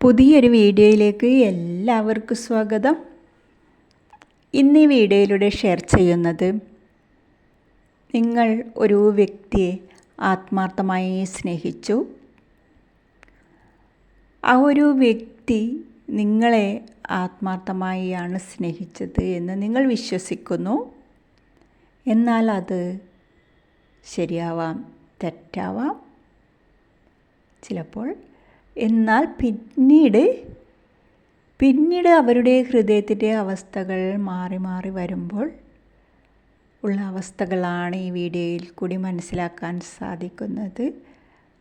പുതിയൊരു വീഡിയോയിലേക്ക് എല്ലാവർക്കും സ്വാഗതം. ഇന്ന് ഈ വീഡിയോയിലൂടെ ഷെയർ ചെയ്യുന്നത് നിങ്ങൾ ഒരു വ്യക്തിയെ ആത്മാർത്ഥമായി സ്നേഹിച്ചു. ആ ഒരു വ്യക്തി നിങ്ങളെ ആത്മാർത്ഥമായാണ് സ്നേഹിച്ചത് എന്ന് നിങ്ങൾ വിശ്വസിക്കുന്നു. എന്നാൽ അത് ശരിയാവാം തെറ്റാവാം. ചിലപ്പോൾ എന്നാൽ പിന്നീട് പിന്നീട് അവരുടെ ഹൃദയത്തിന്റെ അവസ്ഥകൾ മാറി മാറി വരുമ്പോൾ ഉള്ള അവസ്ഥകളാണ് ഈ വീഡിയോയിൽ കൂടി മനസ്സിലാക്കാൻ സാധിക്കുന്നത്.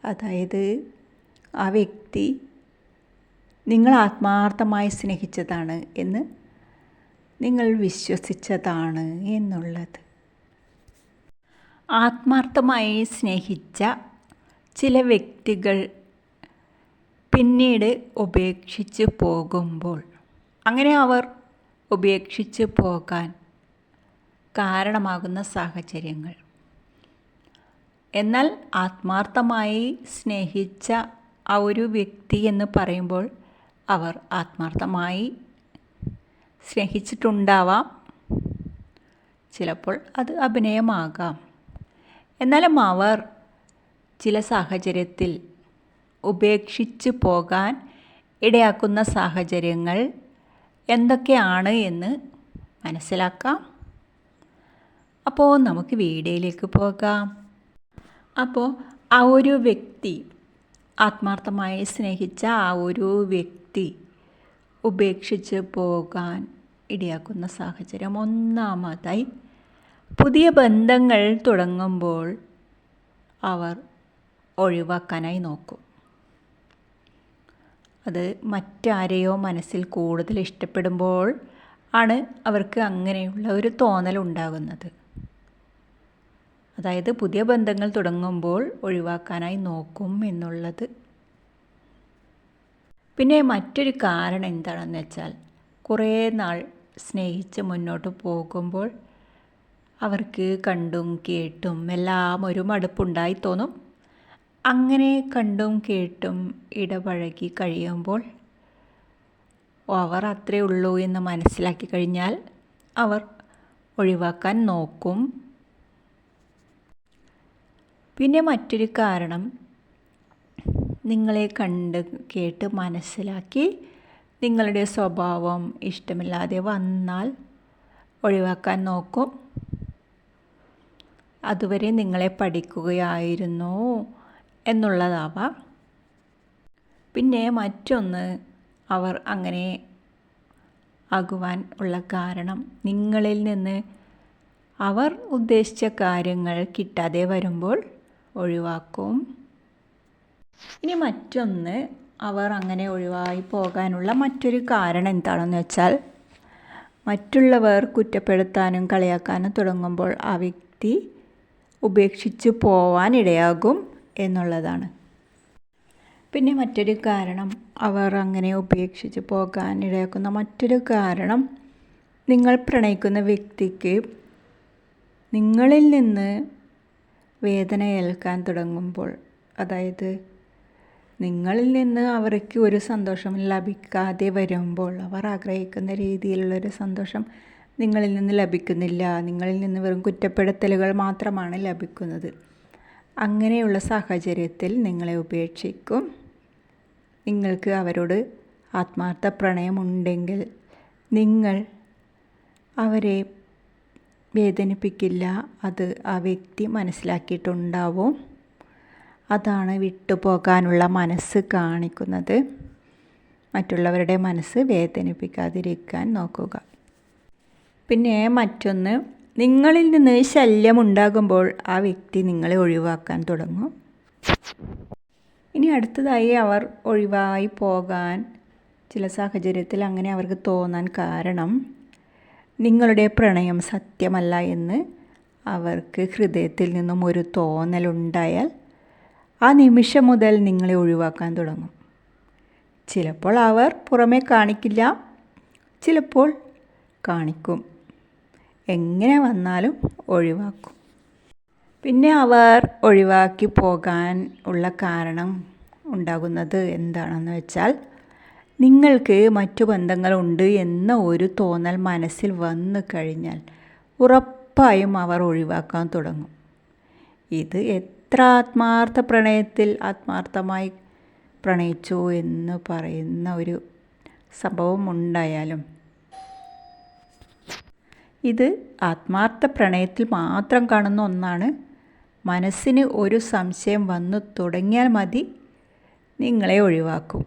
അതായത് ആ വ്യക്തി നിങ്ങൾ ആത്മാർത്ഥമായി സ്നേഹിച്ചതാണ് എന്ന് നിങ്ങൾ വിശ്വസിച്ചതാണ് എന്നുള്ളത്. ആത്മാർത്ഥമായി സ്നേഹിച്ച ചില വ്യക്തികൾ പിന്നീട് ഉപേക്ഷിച്ച് പോകുമ്പോൾ. അങ്ങനെ അവർ ഉപേക്ഷിച്ച് പോകാൻ കാരണമാകുന്ന സാഹചര്യങ്ങൾ. എന്നാൽ ആത്മാർത്ഥമായി സ്നേഹിച്ച ആ ഒരു വ്യക്തി എന്ന് പറയുമ്പോൾ അവർ ആത്മാർത്ഥമായി സ്നേഹിച്ചിട്ടുണ്ടാവാം. ചിലപ്പോൾ അത് അഭിനയമാകാം. എന്നാലും അവർ ചില സാഹചര്യത്തിൽ ഉപേക്ഷിച്ച് പോകാൻ ഇടയാക്കുന്ന സാഹചര്യങ്ങൾ എന്തൊക്കെയാണ് എന്ന് മനസ്സിലാക്കാം. അപ്പോൾ നമുക്ക് വീഡിയോയിലേക്ക് പോകാം. അപ്പോൾ ആ ഒരു വ്യക്തി ആത്മാർത്ഥമായി സ്നേഹിച്ച ആ ഒരു വ്യക്തി ഉപേക്ഷിച്ച് പോകാൻ ഇടയാക്കുന്ന സാഹചര്യം ഒന്നാമതായി പുതിയ ബന്ധങ്ങൾ തുടങ്ങുമ്പോൾ അവർ ഒഴിവാക്കാനായി നോക്കും. അത് മറ്റാരെയോ മനസ്സിൽ കൂടുതൽ ഇഷ്ടപ്പെടുമ്പോൾ ആണ് അവർക്ക് അങ്ങനെയുള്ള ഒരു തോന്നൽ ഉണ്ടാകുന്നത്. അതായത് പുതിയ ബന്ധങ്ങൾ തുടങ്ങുമ്പോൾ ഒഴിവാക്കാനായി നോക്കും എന്നുള്ളത്. പിന്നെ മറ്റൊരു കാരണം എന്താണെന്ന് വെച്ചാൽ കുറേ നാൾ സ്നേഹിച്ച് മുന്നോട്ട് പോകുമ്പോൾ അവർക്ക് കണ്ടും കേട്ടും എല്ലാം ഒരു മടുപ്പുണ്ടായി തോന്നും. അങ്ങനെ കണ്ടും കേട്ടും ഇടപഴകി കഴിയുമ്പോൾ അവർ അത്രേ ഉള്ളൂ എന്ന് മനസ്സിലാക്കി കഴിഞ്ഞാൽ അവർ ഒഴിവാക്കാൻ നോക്കും. പിന്നെ മറ്റൊരു കാരണം നിങ്ങളെ കണ്ട് കേട്ട് മനസ്സിലാക്കി നിങ്ങളുടെ സ്വഭാവം ഇഷ്ടമില്ലാതെ വന്നാൽ ഒഴിവാക്കാൻ നോക്കും. അതുവരെ നിങ്ങളെ പഠിക്കുകയായിരുന്നു. എന്നുള്ളതാവാം. പിന്നെ മറ്റൊന്ന് അവർ അങ്ങനെ ആകുവാൻ ഉള്ള കാരണം നിങ്ങളിൽ നിന്ന് അവർ ഉദ്ദേശിച്ച കാര്യങ്ങൾ കിട്ടാതെ വരുമ്പോൾ ഒഴിവാക്കും. ഇനി മറ്റൊന്ന് അവർ അങ്ങനെ ഒഴിവായി പോകാനുള്ള മറ്റൊരു കാരണം എന്താണെന്ന് വെച്ചാൽ മറ്റുള്ളവർ കുറ്റപ്പെടുത്താനും കളിയാക്കാനും തുടങ്ങുമ്പോൾ ആ വ്യക്തി ഉപേക്ഷിച്ച് പോവാനിടയാകും എന്നുള്ളതാണ്. പിന്നെ മറ്റൊരു കാരണം അവർ അങ്ങനെ ഉപേക്ഷിച്ച് പോകാൻ ഇടയാക്കുന്ന മറ്റൊരു കാരണം നിങ്ങൾ പ്രണയിക്കുന്ന വ്യക്തിക്ക് നിങ്ങളിൽ നിന്ന് വേദന ഏൽക്കാൻ തുടങ്ങുമ്പോൾ അതായത് നിങ്ങളിൽ നിന്ന് അവർക്ക് ഒരു സന്തോഷം ലഭിക്കാതെ വരുമ്പോൾ അവർ ആഗ്രഹിക്കുന്ന രീതിയിലുള്ളൊരു സന്തോഷം നിങ്ങളിൽ നിന്ന് ലഭിക്കുന്നില്ല. നിങ്ങളിൽ നിന്ന് വെറും കുറ്റപ്പെടുത്തലുകൾ മാത്രമാണ് ലഭിക്കുന്നത്. അങ്ങനെയുള്ള സാഹചര്യത്തിൽ നിങ്ങളെ ഉപേക്ഷിക്കും. നിങ്ങൾക്ക് അവരോട് ആത്മാർത്ഥ പ്രണയമുണ്ടെങ്കിൽ നിങ്ങൾ അവരെ വേദനിപ്പിക്കില്ല. അത് ആ വ്യക്തി മനസ്സിലാക്കിയിട്ടുണ്ടാവും. അതാണ് വിട്ടുപോകാനുള്ള മനസ്സ് കാണിക്കുന്നത്. മറ്റുള്ളവരുടെ മനസ്സ് വേദനിപ്പിക്കാതിരിക്കാൻ നോക്കുക. പിന്നെ മറ്റൊന്ന് നിങ്ങളിൽ നിന്ന് ശല്യമുണ്ടാകുമ്പോൾ ആ വ്യക്തി നിങ്ങളെ ഒഴിവാക്കാൻ തുടങ്ങും. ഇനി അടുത്തതായി അവർ ഒഴിവായി പോകാൻ ചില സാഹചര്യത്തിൽ അങ്ങനെ അവർക്ക് തോന്നാൻ കാരണം നിങ്ങളുടെ പ്രണയം സത്യമല്ല എന്ന് അവർക്ക് ഹൃദയത്തിൽ നിന്നും ഒരു തോന്നലുണ്ടായാൽ ആ നിമിഷം മുതൽ നിങ്ങളെ ഒഴിവാക്കാൻ തുടങ്ങും. ചിലപ്പോൾ അവർ പുറമേ കാണിക്കില്ല ചിലപ്പോൾ കാണിക്കും. എങ്ങനെ വന്നാലും ഒഴിവാക്കും. പിന്നെ അവർ ഒഴിവാക്കി പോകാൻ ഉള്ള കാരണം ഉണ്ടാകുന്നത് എന്താണെന്ന് വെച്ചാൽ നിങ്ങൾക്ക് മറ്റു ബന്ധങ്ങളുണ്ട് എന്ന ഒരു തോന്നൽ മനസ്സിൽ വന്നു കഴിഞ്ഞാൽ ഉറപ്പായും അവർ ഒഴിവാക്കാൻ തുടങ്ങും. ഇത് എത്ര ആത്മാർത്ഥ പ്രണയത്തിൽ ആത്മാർത്ഥമായി പ്രണയിച്ചു എന്ന് പറയുന്ന ഒരു സംഭവം ഉണ്ടായാലും ഇത് ആത്മാർത്ഥ പ്രണയത്തിൽ മാത്രം കാണുന്ന ഒന്നാണ്. മനസ്സിന് ഒരു സംശയം വന്നു തുടങ്ങിയാൽ മതി. നിങ്ങളെ ഒഴിവാക്കും.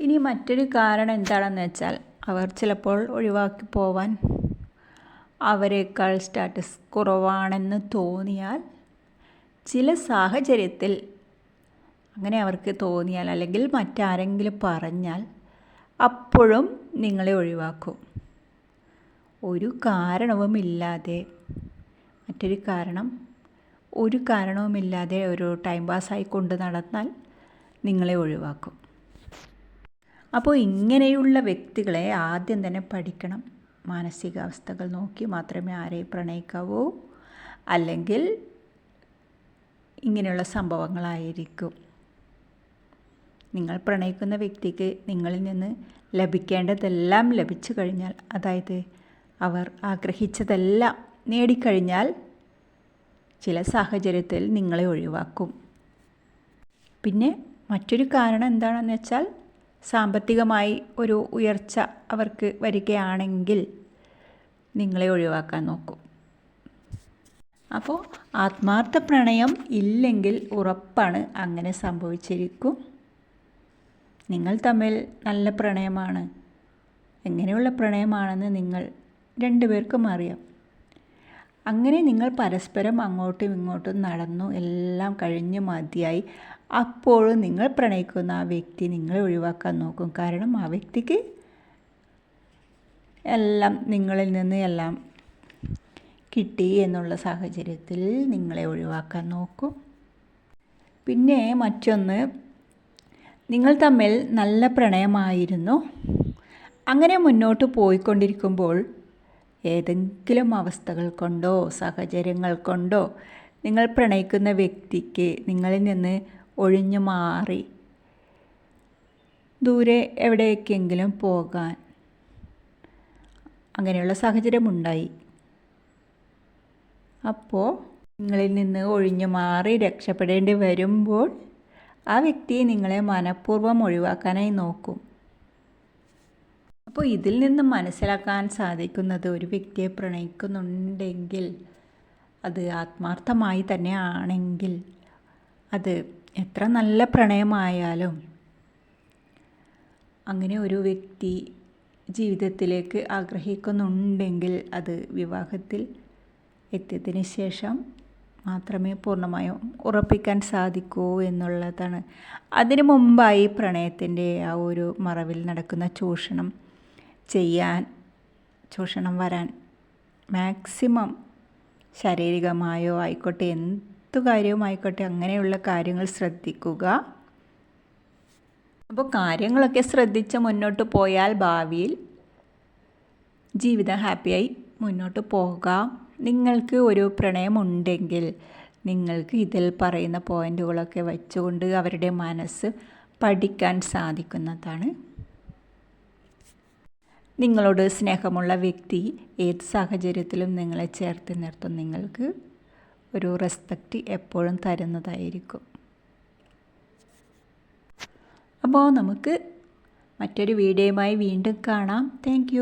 ഇനി മറ്റൊരു കാരണം എന്താണെന്ന് വെച്ചാൽ അവർ ചിലപ്പോൾ ഒഴിവാക്കി പോവാൻ അവരെക്കാൾ സ്റ്റാറ്റസ് കുറവാണെന്ന് തോന്നിയാൽ ചില സാഹചര്യത്തിൽ അങ്ങനെ അവർക്ക് തോന്നിയാൽ അല്ലെങ്കിൽ മറ്റാരെങ്കിലും പറഞ്ഞാൽ അപ്പോഴും നിങ്ങളെ ഒഴിവാക്കും. ഒരു കാരണവുമില്ലാതെ മറ്റൊരു കാരണം ഒരു കാരണവുമില്ലാതെ ഒരു ടൈം പാസ്സായി കൊണ്ട് നടന്നാൽ നിങ്ങളെ ഒഴിവാക്കും. അപ്പോൾ ഇങ്ങനെയുള്ള വ്യക്തികളെ ആദ്യം തന്നെ പഠിക്കണം. മാനസികാവസ്ഥകൾ നോക്കി മാത്രമേ ആരെ പ്രണയിക്കാവൂ. അല്ലെങ്കിൽ ഇങ്ങനെയുള്ള സംഭവങ്ങളായിരിക്കും. നിങ്ങൾ പ്രണയിക്കുന്ന വ്യക്തിക്ക് നിങ്ങളിൽ നിന്ന് ലഭിക്കേണ്ടതെല്ലാം ലഭിച്ചു കഴിഞ്ഞാൽ അതായത് അവർ ആഗ്രഹിച്ചതെല്ലാം നേടിക്കഴിഞ്ഞാൽ ചില സാഹചര്യത്തിൽ നിങ്ങളെ ഒഴിവാക്കും. പിന്നെ മറ്റൊരു കാരണം എന്താണെന്ന് വെച്ചാൽ സാമ്പത്തികമായി ഒരു ഉയർച്ച അവർക്ക് വരികയാണെങ്കിൽ നിങ്ങളെ ഒഴിവാക്കാൻ നോക്കും. അപ്പോൾ ആത്മാർത്ഥ പ്രണയം ഇല്ലെങ്കിൽ ഉറപ്പാണ് അങ്ങനെ സംഭവിച്ചിരിക്കും. നിങ്ങൾ തമ്മിൽ നല്ല പ്രണയമാണ്. എങ്ങനെയുള്ള പ്രണയമാണെന്ന് നിങ്ങൾ രണ്ടുപേർക്കും അറിയാം. അങ്ങനെ നിങ്ങൾ പരസ്പരം അങ്ങോട്ടും ഇങ്ങോട്ടും നടന്നു എല്ലാം കഴിഞ്ഞ് മതിയായി. അപ്പോഴും നിങ്ങൾ പ്രണയിക്കുന്ന ആ വ്യക്തി നിങ്ങളെ ഒഴിവാക്കാൻ നോക്കും. കാരണം ആ വ്യക്തിക്ക് എല്ലാം നിങ്ങളിൽ നിന്ന് എല്ലാം കിട്ടി എന്നുള്ള സാഹചര്യത്തിൽ നിങ്ങളെ ഒഴിവാക്കാൻ നോക്കും. പിന്നെ മറ്റൊന്ന് നിങ്ങൾ തമ്മിൽ നല്ല പ്രണയമായിരുന്നു. അങ്ങനെ മുന്നോട്ട് പോയിക്കൊണ്ടിരിക്കുമ്പോൾ ഏതെങ്കിലും അവസ്ഥകൾ കൊണ്ടോ സാഹചര്യങ്ങൾ കൊണ്ടോ നിങ്ങൾ പ്രണയിക്കുന്ന വ്യക്തിക്ക് നിങ്ങളിൽ നിന്ന് ഒഴിഞ്ഞു മാറി ദൂരെ എവിടേക്കെങ്കിലും പോകാൻ അങ്ങനെയുള്ള സാഹചര്യമുണ്ടായി. അപ്പോൾ നിങ്ങളിൽ നിന്ന് ഒഴിഞ്ഞു മാറി രക്ഷപ്പെടേണ്ടി വരുമ്പോൾ ആ വ്യക്തി നിങ്ങളെ മനഃപൂർവം ഒഴിവാക്കാനായി നോക്കും. അപ്പോൾ ഇതിൽ നിന്ന് മനസ്സിലാക്കാൻ സാധിക്കുന്നത് ഒരു വ്യക്തിയെ പ്രണയിക്കുന്നുണ്ടെങ്കിൽ അത് ആത്മാർത്ഥമായി തന്നെ ആണെങ്കിൽ അത് എത്ര നല്ല പ്രണയമായാലും അങ്ങനെ ഒരു വ്യക്തി ജീവിതത്തിലേക്ക് ആഗ്രഹിക്കുന്നുണ്ടെങ്കിൽ അത് വിവാഹത്തിൽ എത്തിയതിന് ശേഷം മാത്രമേ പൂർണമായും ഉറപ്പിക്കാൻ സാധിക്കൂ എന്നുള്ളതാണ്. അതിനു മുമ്പായി പ്രണയത്തിന്റെ ആ ഒരു മറവിൽ നടക്കുന്ന ചൂഷണം ചെയ്യാൻ ചൂഷണം വരാൻ മാക്സിമം ശാരീരികമായോ ആയിക്കോട്ടെ എന്തു കാര്യവുമായിക്കോട്ടെ അങ്ങനെയുള്ള കാര്യങ്ങൾ ശ്രദ്ധിക്കുക. അപ്പോൾ കാര്യങ്ങളൊക്കെ ശ്രദ്ധിച്ച് മുന്നോട്ട് പോയാൽ ഭാവിയിൽ ജീവിതം ഹാപ്പിയായി മുന്നോട്ട് പോകാം നിങ്ങൾക്ക് ഒരു പ്രണയമുണ്ടെങ്കിൽ നിങ്ങൾക്ക് ഇതിൽ പറയുന്ന പോയിന്റുകളൊക്കെ വെച്ചുകൊണ്ട് അവരുടെ മനസ്സ് പഠിക്കാൻ സാധിക്കുന്നതാണ്. നിങ്ങളോട് സ്നേഹമുള്ള വ്യക്തി ഏത് സാഹചര്യത്തിലും നിങ്ങളെ ചേർത്ത് നിർത്തും. നിങ്ങൾക്ക് ഒരു റെസ്പെക്റ്റ് എപ്പോഴും തരുന്നതായിരിക്കും. അപ്പോൾ നമുക്ക് മറ്റൊരു വീഡിയോയുമായി വീണ്ടും കാണാം. താങ്ക്